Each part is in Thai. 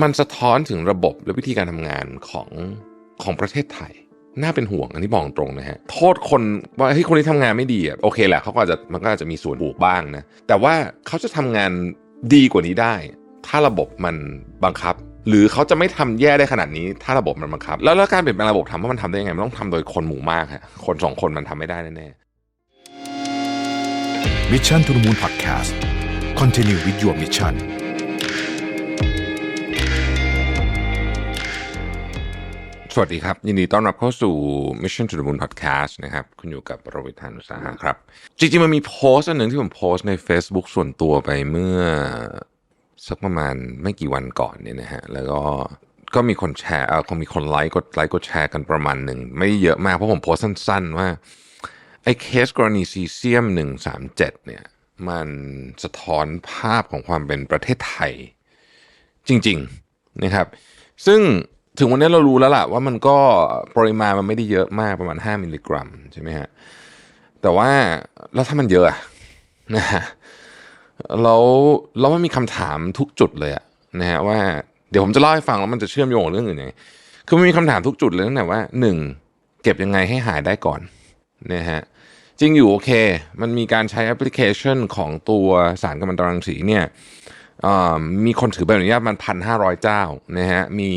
มันสะท้อนถึงระบบและวิธีการทำงานของของประเทศไทย น่าเป็นห่วงอันนี้บอกตรงนะฮะ โทษคนว่าเฮ้ยคนนี้ทำงานไม่ดีอะโอเคแหละเขาก็อาจจะมันก็อาจจะมีส่วนถูกบ้างนะ แต่ว่าเขาจะทำงานดีกว่านี้ได้ ถ้าระบบมันบังคับ หรือเขาจะไม่ทำแย่ได้ขนาดนี้ ถ้าระบบมันบังคับ แล้วแล้วการเปลี่ยนแปลงระบบทำว่ามันทำได้ยังไงมันต้องทำโดยคนหมู่มากฮะคนสองคนมันทำไม่ได้แน่ๆมิชชั่นทุ the Moon Podcast Continue with your mission สวั สวัสดีครับ ยินดีต้อนรับเข้าสู่ Mission to the Moon Podcast นะครับ คุณอยู่กับประวิทยานุสาหะครับ จริงๆ มันมีโพสต์อันหนึ่งที่ผมโพสต์ใน Facebook ส่วนตัวไปเมื่อ สักประมาณไม่กี่วันก่อนเนี่ยนะฮะ แล้วก็ก็มีคนแชร์เออคงมีคนไลค์กดไลค์กดแชร์กันประมาณหนึ่ง ไม่เยอะมาก เพราะผมโพสต์สั้นๆ ว่า ไอ้เคสกรณีซีเซียม 137 เนี่ย มันสะท้อนภาพของความเป็นประเทศไทย จริง ๆ นะครับ ซึ่ง ถึงวันนี้เรารู้แล้วล่ะว่ามันก็ปริมาณมันไม่ได้เยอะมากประมาณ 5 มิลลิกรัมใช่ไหมฮะแต่ว่าแล้วถ้ามันเยอะนะฮะแล้วแล้วมันมีคำถามทุกจุดเลยอะนะฮะว่าเดี๋ยวผมจะเล่าให้ฟังแล้วมันจะเชื่อมโยงเรื่องอื่นยังไงคือมันมีคำถามทุกจุดเลยตั้งแต่ว่าหนึ่งเก็บยังไงให้หายได้ก่อนนะฮะจริงอยู่โอเค มันมีการใช้แอปพลิเคชันของตัวสารกัมมันตรังสีเนี่ย มีคนถือใบอนุญาตมันพันห้าร้อยเจ้านะฮะมี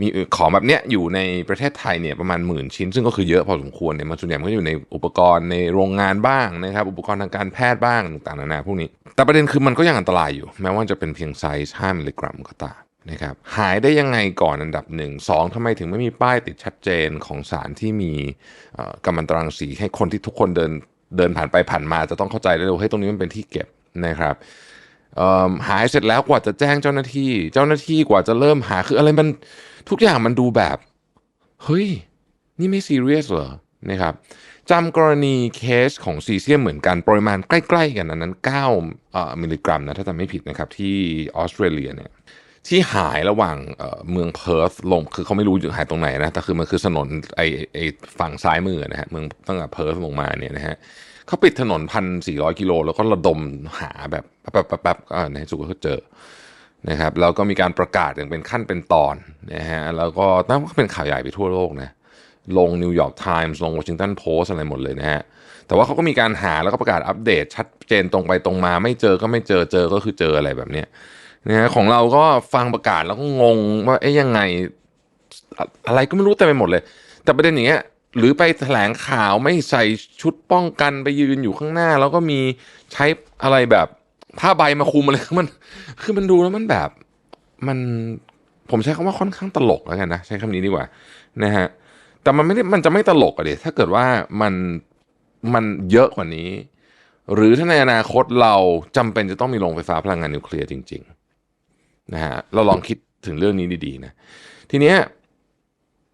มีของแบบเนี้ยอยู่ในประเทศไทยเนี่ยประมาณหมื่นชิ้น ซึ่งก็คือเยอะพอสมควรเนี่ยมันส่วนใหญ่มันก็อยู่ในอุปกรณ์ในโรงงานบ้างนะครับ อุปกรณ์ทางการแพทย์บ้างต่างๆนานาพวกนี้ แต่ประเด็นคือมันก็ยังอันตรายอยู่ แม้ว่าจะเป็นเพียงไซส์5มิลลิกรัมก็ตามนะครับหายได้ยังไงก่อนอันดับหนึ่งสองทำไมถึงไม่มีป้ายติดชัดเจนของสารที่มีกัมมันตรังสีให้คนที่ทุกคนเดินเดินผ่านไปผ่านมาจะต้องเข้าใจได้เลยว่าเฮ้ยตรงนี้มันเป็นที่เก็บนะครับ หายเสร็จแล้วกว่าจะแจ้งเจ้าหน้าที่ เจ้าหน้าที่กว่าจะเริ่มหาคืออะไรมันทุกอย่างมันดูแบบ เฮ้ย นี่ไม่ซีเรียสเหรอนะครับจำกรณีเคสของซีเซียมเหมือนกันปริมาณใกล้ ๆ กันนั้น9เอ่อมิลลิกรัมนะถ้าจำไม่ผิดนะครับที่ออสเตรเลียเนี่ย ที่หายระหว่างเมืองเพิร์ธลงคือเขาไม่รู้อยู่หายตรงไหนนะแต่คือมันคือถนนไอไอฝั่งซ้ายมือนะฮะเมืองตั้งแต่เพิร์ธลงมาเนี่ยนะฮะเขาปิดถนนพันสี่ร้อยกิโลแล้วก็ระดมหาแบบแป๊บๆแป๊บๆก็ในสุดก็เจอนะครับแล้วก็มีการประกาศอย่างเป็นขั้นเป็นตอนนะฮะแล้วก็นั่นก็เป็นข่าวใหญ่ไปทั่วโลกนะลงนิวยอร์กไทมส์ลงวอชิงตันโพสอะไรหมดเลยนะฮะแต่ว่าเขาก็มีการหาแล้วก็ประกาศอัปเดตชัดเจนตรงไปตรงมา ไม่เจอก็ไม่เจอเจอก็คือเจออะไรแบบเนี้ย นะฮะของเราก็ฟังประกาศแล้วก็งงว่าเอ๊ยยังไง อะไรก็ไม่รู้เต็มไปหมดเลย แต่ประเด็นอย่างเงี้ยหรือไปแถลงข่าวไม่ใส่ชุดป้องกันไปยืนอยู่ข้างหน้า แล้วก็มีใช้อะไรแบบผ้าใบมาคุมอะไรมัน คือมันดูแล้วมันแบบ มันผมใช้คำว่าค่อนข้างตลกแล้วกันนะใช้คำนี้ดีกว่านะฮะแต่มันไม่ได้มันจะไม่ตลกอะเดถ้าเกิดว่ามันมันเยอะกว่านี้ หรือถ้าในอนาคตเราจำเป็นจะต้องมีโรงไฟฟ้าพลังงานนิวเคลียร์จริง นะฮะเราลองคิดถึงเรื่องนี้ดีๆนะทีเนี้ย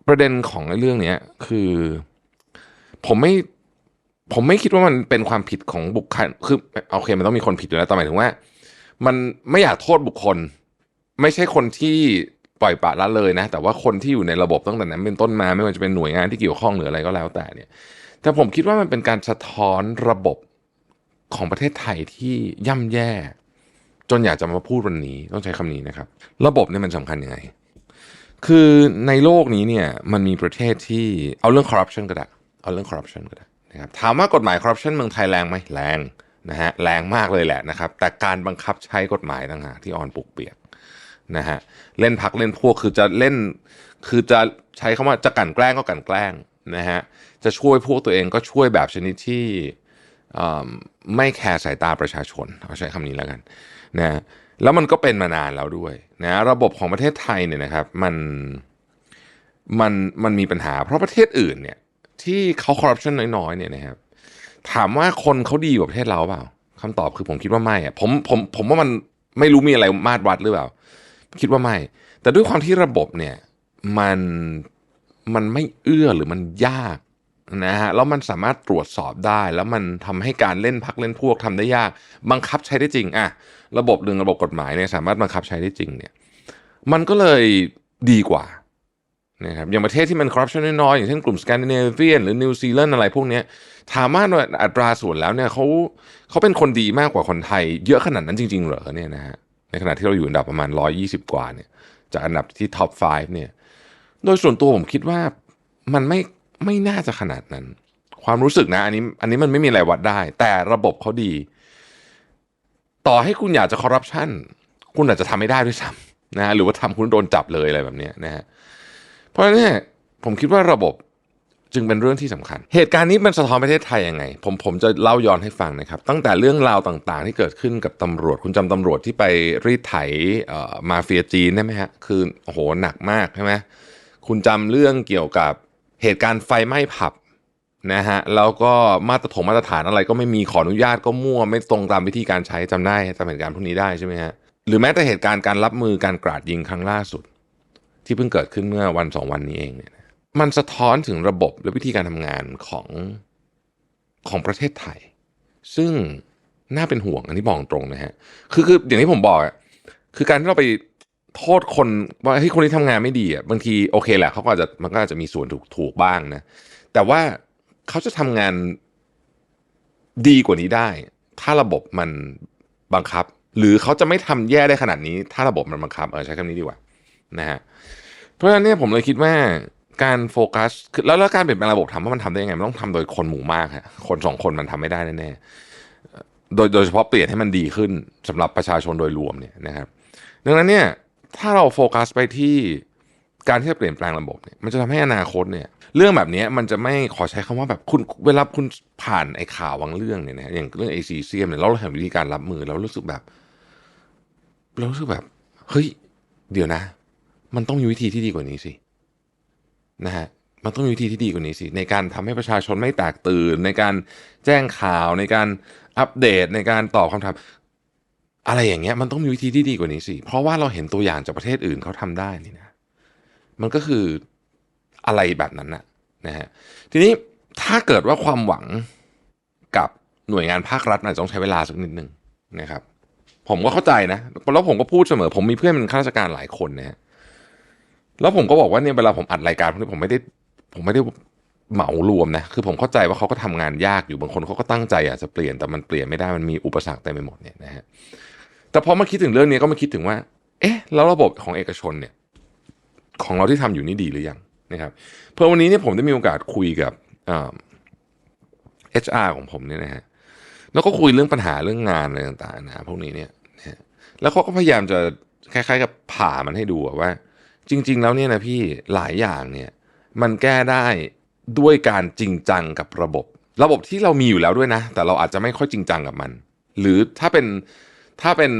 ประเด็นของเรื่องเนี้ยคือผมไม่ผมไม่คิดว่ามันเป็นความผิดของบุคคลคือโอเคมันต้องมีคนผิดอยู่แล้วแต่หมายถึงว่า มันไม่อยากโทษบุคคล ไม่ใช่คนที่ปล่อยปละละเลยนะ แต่ว่าคนที่อยู่ในระบบตั้งแต่นั้นเป็นต้นมา ไม่ว่าจะเป็นหน่วยงานที่เกี่ยวข้องหรืออะไรก็แล้วแต่เนี่ย แต่ผมคิดว่ามันเป็นการสะท้อนระบบของประเทศไทยที่ย่ำแย่ จนอยากจะมาพูดวันนี้ต้องใช้คำนี้นะครับ ระบบเนี่ยมันสำคัญยังไง คือในโลกนี้เนี่ยมันมีประเทศที่เอาเรื่องคอร์รัปชันก็ได้เอาเรื่องคอร์รัปชันก็ได้นะครับถามว่ากฎหมายคอร์รัปชันเมืองไทยแรงไหมแรงนะฮะแรงมากเลยแหละนะครับ แต่การบังคับใช้กฎหมายต่างหากที่อ่อนปุกเปียกนะฮะเล่นพักเล่นพวกคือจะเล่น คือจะใช้คำว่าจะกันแกล้งก็กันแกล้งนะฮะจะช่วยพวกตัวเองก็ช่วยแบบชนิดที่ ไม่แคร์สายตาประชาชนเอาใช้คำนี้แล้วกันนะแล้วมันก็เป็นมานานแล้วด้วยนะระบบของประเทศไทยเนี่ยนะครับมันมันมันมีปัญหา เพราะประเทศอื่นเนี่ยที่เขาคอร์รัปชันน้อยๆเนี่ยนะครับถามว่าคนเขาดีกว่าประเทศเราเปล่าคำตอบคือผมคิดว่าไม่อะผมผมผมว่ามันไม่รู้มีอะไรมาตรวัดหรือเปล่า คิดว่าไม่ แต่ด้วยความที่ระบบเนี่ยมันมันไม่เอื้อหรือมันยาก นะฮะแล้วมันสามารถตรวจสอบได้ แล้วมันทำให้การเล่นพักเล่นพวกทำได้ยาก บังคับใช้ได้จริงอะระบบหนึ่งระบบกฎหมายเนี่ยสามารถบังคับใช้ได้จริงเนี่ยมันก็เลยดีกว่านะครับอย่างประเทศที่มันคอร์รัปชันน้อยๆอย่างเช่นกลุ่มสแกนดิเนเวียนหรือนิวซีแลนด์อะไรพวกนี้ถามว่าอัตราส่วนแล้วเนี่ยเขาเขาเป็นคนดีมากกว่าคนไทย เยอะขนาดนั้นจริง ๆ เหรอเนี่ยนะฮะในขณะที่เราอยู่อันดับประมาณ 120 กว่าเนี่ยจากอันดับที่ท็อป 5 เนี่ย โดยส่วนตัวผมคิดว่ามันไม่ ไม่น่าจะขนาดนั้น ความรู้สึกนะ อันนี้อันนี้มันไม่มีอะไรวัดได้ แต่ระบบเขาดี ต่อให้คุณอยากจะคอร์รัปชันคุณอาจจะทำไม่ได้ด้วยซ้ำนะฮะหรือว่าทำคุณโดนจับเลยอะไรแบบนี้นะฮะเพราะฉะนั้นเนี่ผมคิดว่าระบบจึงเป็นเรื่องที่สำคัญ เหตุการณ์นี้มันสะท้อนประเทศไทยยังไง ผมผมจะเล่าย้อนให้ฟังนะครับ ตั้งแต่เรื่องราวต่างๆ ที่เกิดขึ้นกับตำรวจ คุณจำตำรวจที่ไปรีดไถมาเฟียจีนได้ไหมฮะ คือโอ้โหหนักมากใช่ไหมคุณจำเรื่องเกี่ยวกับ เหตุการณ์ไฟไหม้ผับนะฮะแล้วก็มาตรฐานมาตรฐานอะไรก็ไม่มีขออนุญาตก็มั่วไม่ตรงตามวิธีการใช้จำได้จำเหตุการณ์พวกนี้ได้ใช่ไหมฮะหรือแม้แต่เหตุการณ์การรับมือการกราดยิงครั้งล่าสุด ที่เพิ่งเกิดขึ้นเมื่อวันสองวันนี้เองเนี่ยมันสะท้อนถึงระบบและวิธีการทำงานของของประเทศไทย ซึ่งน่าเป็นห่วงอันนี้บอกตรงนะฮะคือคืออย่างที่ผมบอกอะคือการที่เราไป โทษคนว่าเฮ้ยคนนี้ทำงานไม่ดีอะบางทีโอเคแหละเขาก็อาจจะมันก็อาจจะมีส่วนถูกถูกบ้างนะ แต่ว่าเขาจะทำงานดีกว่านี้ได้ ถ้าระบบมันบังคับ หรือเขาจะไม่ทำแย่ได้ขนาดนี้ ถ้าระบบมันบังคับเออใช้คำนี้ดีกว่านะฮะเพราะฉะนั้นเนี่ยผมเลยคิดว่าการโฟกัสคือแล้วแล้วการเปลี่ยนแปลงระบบทำว่ามันทำได้ยังไงมันต้องทำโดยคนหมู่มากฮะคนสองคนมันทำไม่ได้แน่ๆโดยโดยเฉพาะเปลี่ยนให้มันดีขึ้นสำหรับประชาชนโดยรวมเนี่ยนะครับ ดังนั้นเนี่ย ถ้าเราโฟกัสไปที่การที่จะเปลี่ยนแปลงระบบเนี่ยมันจะทำให้อนาคตเนี่ย เรื่องแบบนี้มันจะไม่ขอใช้คำว่าแบบคุณเวลาคุณผ่านไอ้ข่าวบางเรื่องเนี่ยนะอย่างเรื่องไอซีเซียมเนี่ยเราเห็นวิธีการรับมือเรารู้สึกแบบเรารู้สึกแบบ เฮ้ย เดี๋ยวนะ มันต้องมีวิธีที่ดีกว่านี้สินะฮะมันต้องมีวิธีที่ดีกว่านี้สิในการทำให้ประชาชนไม่แตกตื่น ในการแจ้งข่าวในการอัปเดตในการตอบคำถาม อะไรอย่างเงี้ยมันต้องมีวิธีที่ดีกว่านี้สิเพราะว่าเราเห็นตัวอย่างจากประเทศอื่นเขาทำได้นี่นะมันก็คืออะไรแบบนั้นนะนะฮะทีนี้ถ้าเกิดว่าความหวังกับหน่วยงานภาครัฐอาจจะต้องใช้เวลาสักนิดหนึ่งนะครับ ผมก็เข้าใจนะแล้วผมก็พูดเสมอ ผมมีเพื่อนเป็นข้าราชการหลายคนนะฮะแล้วผมก็บอกว่าเนี่ยเวลาผมอัดรายการพวกนี้ผมไม่ได้ผมไม่ได้ เหมารวมนะคือผมเข้าใจว่าเขาก็ทำงานยากอยู่บางคนเขาก็ตั้งใจอยากจะเปลี่ยนแต่มันเปลี่ยนไม่ได้มันมีอุปสรรคเต็มไปหมดเนี่ยนะฮะแต่พอมาคิดถึงเรื่องนี้ก็มาคิดถึงว่า เอ๊ะ แล้วระบบของเอกชนเนี่ย ของเราที่ทำอยู่นี่ดีหรือยังนะครับเพื่อวันนี้เนี่ยผมได้มีโอกาสคุยกับเอชอาร์ของผมเนี่ยนะฮะแล้วก็คุยเรื่องปัญหาเรื่องงานอะไรต่างๆนะพวกนี้เนี่ยนะฮะแล้วเขาก็พยายามจะคล้ายๆ กับผ่ามันให้ดูว่า จริง ๆ แล้วเนี่ยนะพี่หลายอย่างเนี่ย มันแก้ได้ ด้วยการจริงจังกับระบบ ระบบที่เรามีอยู่แล้วด้วยนะ แต่เราอาจจะไม่ค่อยจริงจังกับมัน หรือถ้าเป็นถ้าเป็น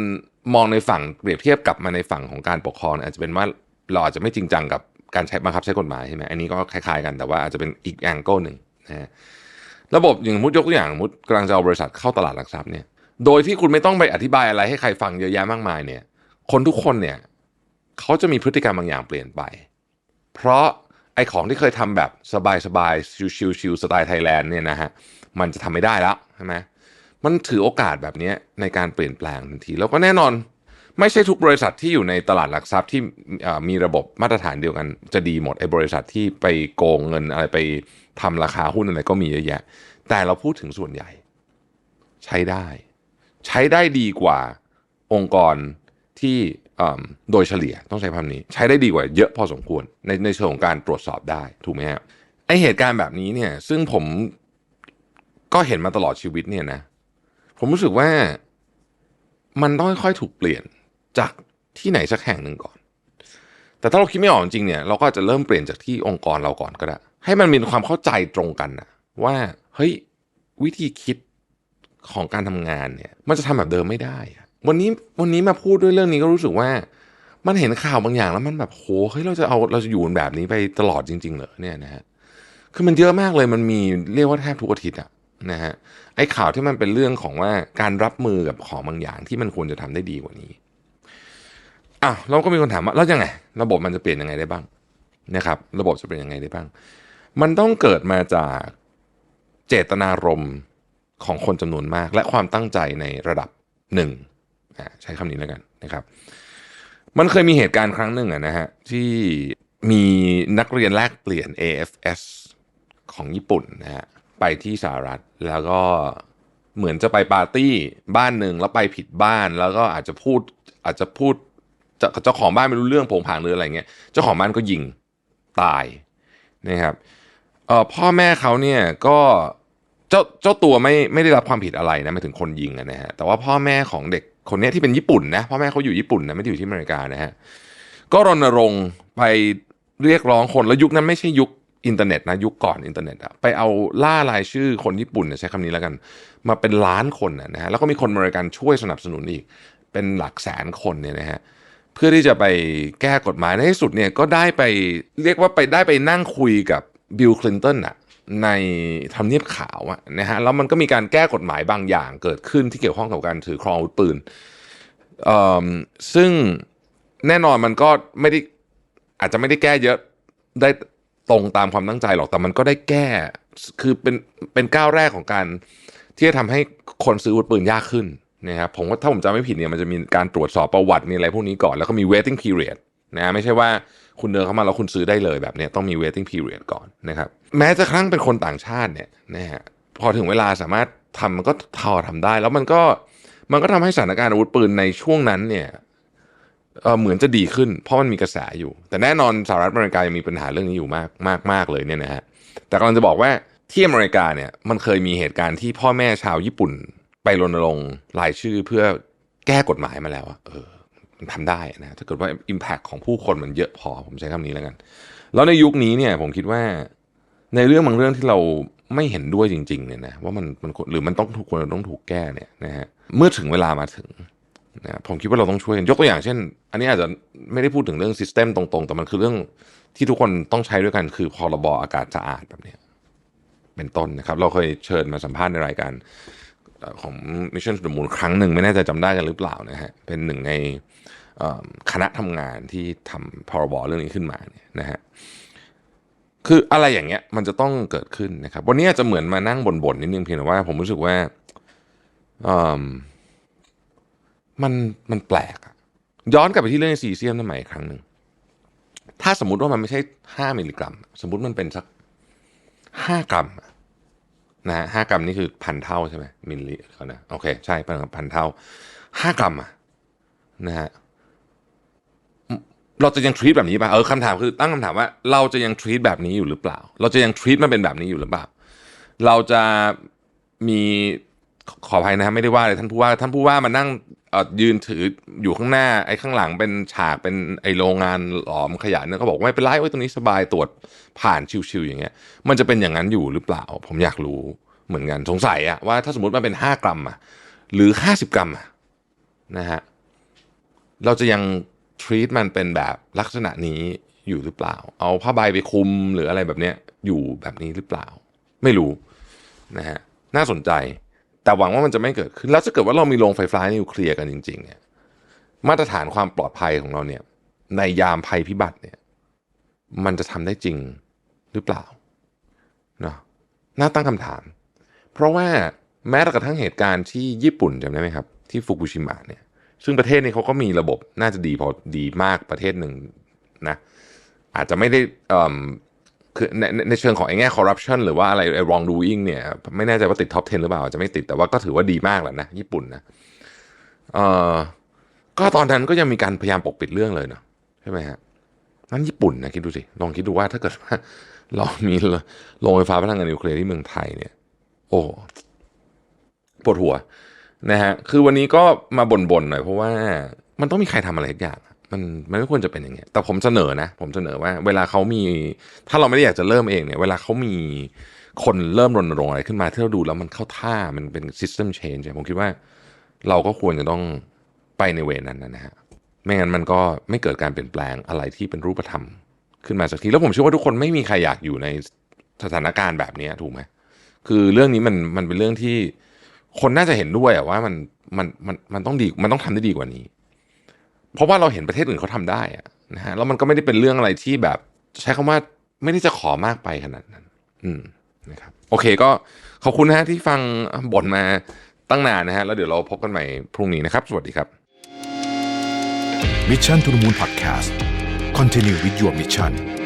มองในฝั่งเปรียบเทียบกลับมาในฝั่งของการปกครองอาจจะเป็นว่าเราอาจจะไม่จริงจังกับการใช้บังคับใช้กฎหมายใช่ไหมอันนี้ก็คล้ายๆกันแต่ว่าอาจจะเป็นอีกแองเกิลหนึ่งนะฮะระบบอย่างมุดยกตัวอย่างมุดกำลังจะเอาบริษัทเข้าตลาดหลักทรัพย์เนี่ยโดยที่คุณไม่ต้องไปอธิบายอะไรให้ใครฟังเยอะแยะมากมายเนี่ย คนทุกคนเนี่ยเขาจะมีพฤติกรรมบางอย่างเปลี่ยนไป เพราะ ไอ้ของที่เคยทำแบบสบายๆชิวๆสไตล์ไทยแลนด์เนี่ยนะฮะมันจะทำไม่ได้แล้วใช่ไหมมันถือโอกาสแบบนี้ในการเปลี่ยนแปลงทันทีแล้วก็แน่นอน ไม่ใช่ทุกบริษัทที่อยู่ในตลาดหลักทรัพย์ที่มีระบบมาตรฐานเดียวกัน จะดีหมดไอ้บริษัทที่ไปโกงเงินอะไรไปทำราคาหุ้นอะไรก็มีเยอะแยะ แต่เราพูดถึงส่วนใหญ่ ใช้ได้ ใช้ได้ดีกว่าองค์กรที่ โดยเฉลี่ยต้องใช้คำนี้ ใช้ได้ดีกว่าเยอะพอสมควรในในเชิงของการตรวจสอบได้ถูกไหมครับไอเหตุการณ์แบบนี้เนี่ย ซึ่งผมก็เห็นมาตลอดชีวิตเนี่ยนะ ผมรู้สึกว่ามันต้องค่อยๆถูกเปลี่ยนจากที่ไหนสักแห่งหนึ่งก่อน แต่ถ้าเราคิดไม่ออกจริงเนี่ย เราก็จะเริ่มเปลี่ยนจากที่องค์กรเราก่อนก็ได้ ให้มันมีความเข้าใจตรงกันนะว่าเฮ้ยวิธีคิดของการทำงานเนี่ย มันจะทำแบบเดิมไม่ได้ วันนี้วันนี้มาพูดด้วยเรื่องนี้ก็รู้สึกว่า มันเห็นข่าวบางอย่างแล้วมันแบบโหเฮ้ยเราจะเอาเราจะอยู่แบบนี้ไปตลอดจริง ๆ เหรอเนี่ยนะฮะคือมันเยอะมากเลยมันมีเรียกว่าแทบทุกอาทิตย์อะนะฮะไอ้ข่าวที่มันเป็นเรื่องของว่าการรับมือกับของบางอย่างที่มันควรจะทำได้ดีกว่านี้อ้าวเราก็มีคนถามว่าแล้วยังไง ระบบมันจะเปลี่ยนยังไงได้บ้างนะครับ ระบบจะเป็นยังไงได้บ้าง มันต้องเกิดมาจากเจตนารมณ์ของคนจำนวนมาก และความตั้งใจในระดับหนึ่ง ใช้คำนี้แล้วกันนะครับ มันเคยมีเหตุการณ์ครั้งหนึ่งนะฮะที่มีนักเรียนแลกเปลี่ยน AFS ของญี่ปุ่นนะฮะไปที่สหรัฐแล้วก็เหมือนจะไปปาร์ตี้บ้านหนึ่งแล้วไปผิดบ้านแล้วก็อาจจะพูดอาจจะพูดจะเจ้าของบ้านไม่รู้เรื่องโผงผางหรืออะไรเงี้ยเจ้าของบ้านก็ยิงตายนะครับเอ่อพ่อแม่เขาเนี่ยก็เจ้าเจ้าตัวไม่ไม่ได้รับความผิดอะไรนะหมายถึงคนยิงนะฮะแต่ว่าพ่อแม่ของเด็ก คนนี้ที่เป็นญี่ปุ่นนะพ่อแม่เขาอยู่ญี่ปุ่นนะไม่ได้อยู่ที่อเมริกานะฮะก็รณรงค์ไปเรียกร้องคนแล้วยุคนั้นไม่ใช่ยุคอินเทอร์เน็ตนะยุคก่อนอินเทอร์เน็ตอะไปเอาล่ารายชื่อคนญี่ปุ่นใช้คำนี้แล้วกัน มาเป็นล้านคนนะนะฮะแล้วก็มีคนอเมริกันช่วยสนับสนุนอีก เป็นหลักแสนคนเนี่ยนะฮะเพื่อที่จะไปแก้กฎหมายในที่สุดเนี่ยก็ได้ไปเรียกว่าไปได้ไปนั่งคุยกับบิลคลินตันอะ ในทำเนียบขาวนะฮะแล้วมันก็มีการแก้กฎหมายบางอย่างเกิดขึ้นที่เกี่ยวข้องกับการถือครองอาวุธปืนซึ่งแน่นอนมันก็ไม่ได้อาจจะไม่ได้แก้เยอะได้ตรงตามความตั้งใจหรอกแต่มันก็ได้แก้คือเป็นเป็นก้าวแรกของการที่จะทำให้คนซื้ออาวุธปืนยากขึ้นนะครับผมว่าถ้าผมจำไม่ผิดเนี่ยมันจะมีการตรวจสอบประวัติมีอะไรพวกนี้ก่อนแล้วก็มี waiting period นะไม่ใช่ว่าคุณเดินเข้ามาแล้วคุณซื้อได้เลยแบบนี้ต้องมี waiting period ก่อนนะครับแม้จะครั้งเป็นคนต่างชาติเนี่ยนะฮะพอถึงเวลาสามารถทำมันก็ทอทำได้ แล้วมันก็มันก็ทำให้สถานการณ์อาวุธปืนในช่วงนั้นเนี่ยเเหมือนจะดีขึ้น เพราะมันมีกระแสอยู่ แต่แน่นอนสหรัฐอเมริกายังมีปัญหาเรื่องนี้อยู่มากมากมากเลยเนี่ยนะฮะแต่กำลังจะบอกว่าที่อเมริกาเนี่ยมันเคยมีเหตุการณ์ที่พ่อแม่ชาวญี่ปุ่น ไปรณรงค์รายชื่อเพื่อแก้กฎหมายมาแล้วอะเออ ทำได้นะถ้าเกิดว่า Impact ของผู้คนมันเยอะพอผมใช้คำนี้แล้วกัน แล้วในยุคนี้เนี่ยผมคิดว่าในเรื่องบางเรื่องที่เราไม่เห็นด้วยจริง ๆ เนี่ยนะว่ามันมันหรือมันต้องถูกควรต้องถูกแก้เนี่ยนะฮะเมื่อถึงเวลามาถึงนะผมคิดว่าเราต้องช่วยกันยกตัวอย่างเช่น อันนี้อาจจะไม่ได้พูดถึงเรื่องซิสเต็มตรงๆ แต่มันคือเรื่องที่ทุกคนต้องใช้ด้วยกันคือพรบอากาศสะอาดแบบเนี้ยเป็นต้นนะครับ เราเคยเชิญมาสัมภาษณ์ในรายการ ของ Mission to the Moon ครั้งหนึ่งไม่แน่ใจจำได้กันหรือเปล่านะฮะเป็นหนึ่งในคณะทำงานที่ทำพรบเรื่องนี้ขึ้นมาเนี่ยนะฮะคืออะไรอย่างเงี้ยมันจะต้องเกิดขึ้นนะครับ วันนี้อาจจะเหมือนมานั่งบ่นๆนิดนึงเพียงแต่ว่าผมรู้สึกว่ามมันมันแปลกอะย้อนกลับไปที่เรื่องซีเซียมทำไมอีกครั้งหนึ่งถ้าสมมุติว่ามันไม่ใช่ห้ามิลลิกรัม สมมุติมันเป็นสักห้ากรัมอะ นะฮะห้ากรัมนี่คือพันเท่าใช่ไหมมิลลิเขานะโอเค ใช่พันเท่าห้ากรัมอะนะฮะเราจะยังทรีตแบบนี้ป่ะเออคำถามคือตั้งคำถามว่าเราจะยังทรีตแบบนี้อยู่หรือเปล่า เราจะยังทรีตมันเป็นแบบนี้อยู่หรือเปล่า เราจะมี ขออภัยนะครับไม่ได้ว่าเลยท่านผู้ว่าท่านผู้ว่ามานั่งยืนถืออยู่ข้างหน้าไอ้ข้างหลังเป็นฉากเป็นไอ้โรงงานหลอมขยะเนี่ยก็บอกว่าไม่เป็นไรเว้ยตรงนี้สบายตรวจผ่านชิวๆอย่างเงี้ย มันจะเป็นอย่างนั้นอยู่หรือเปล่า ผมอยากรู้เหมือนกันสงสัยอะว่าถ้าสมมติมันเป็นห้ากรัมอะหรือห้าสิบกรัมอะนะฮะเราจะยัง treat มันเป็นแบบลักษณะนี้อยู่หรือเปล่า เอาผ้าใบไปคุมหรืออะไรแบบเนี้ยอยู่แบบนี้หรือเปล่า ไม่รู้นะฮะน่าสนใจ แต่หวังว่ามันจะไม่เกิดขึ้น แล้วถ้าเกิดว่าเรามีโรงไฟฟ้านิวเคลียร์กันจริงๆเนี่ยมาตรฐานความปลอดภัยของเราเนี่ยในยามภัยพิบัติเนี่ยมันจะทำได้จริงหรือเปล่าเนาะน่าตั้งคำถาม เพราะว่าแม้กระทั่งเหตุการณ์ที่ญี่ปุ่นจำได้ไหมครับ ที่ฟุกุชิมะเนี่ยซึ่งประเทศนี้เขาก็มีระบบน่าจะดีพอดีมากประเทศหนึ่งนะอาจจะไม่ได้อืม คือในในเชิงของไอ้แง่คอร์รัปชันหรือว่าอะไรไอ้ wrong doing เนี่ย ไม่แน่ใจว่าติดท็อป 10 หรือเปล่าจะไม่ติดแต่ว่าก็ถือว่าดีมากแหละนะ ญี่ปุ่นนะเอ่อก็ตอนนั้นก็ยังมีการพยายามปกปิดเรื่องเลยเนาะใช่ไหมฮะนั่นญี่ปุ่นนะคิดดูสิลองคิดดูว่าถ้าเกิดว่าเรามีโรงไฟฟ้าพลังงานนิวเคลียร์ที่เมืองไทยเนี่ย โอ้ปวดหัวนะฮะคือวันนี้ก็มาบ่นๆหน่อยเพราะว่ามันต้องมีใครทำอะไรทุกอย่าง มันมันไม่ควรจะเป็นอย่างเงี้ยแต่ผมเสนอนะ ผมเสนอว่า เวลาเขามี ถ้าเราไม่ได้อยากจะเริ่มเองเนี่ย เวลาเขามีคนเริ่มรณรงค์อะไรขึ้นมาที่เราดูแล้วมันเข้าท่ามันเป็น system change ผมคิดว่า เราก็ควรจะต้องไปในเวนั้นนะฮะไม่งั้นมันก็ไม่เกิดการเปลี่ยนแปลงอะไรที่เป็นรูปธรรม ขึ้นมาสักทีแล้วผมเชื่อว่าทุกคนไม่มีใครอยากอยู่ในสถานการณ์แบบนี้ถูกไหมคือเรื่องนี้มันมันเป็นเรื่องที่คนน่าจะเห็นด้วยว่ามันมันมันมันต้องดีมันต้องทำได้ดีกว่านี้ เพราะว่าเราเห็นประเทศอื่นเขาทำได้นะฮะแล้วมันก็ไม่ได้เป็นเรื่องอะไรที่แบบ ใช้คำว่าไม่ได้จะขอมากไปขนาดนั้น อืมนะครับโอเคก็ขอบคุณนะฮะที่ฟังบ่นมาตั้งนานนะฮะแล้วเดี๋ยวเราพบกันใหม่พรุ่งนี้นะครับ สวัสดีครับ Mission to the Moon Podcast Continue with your mission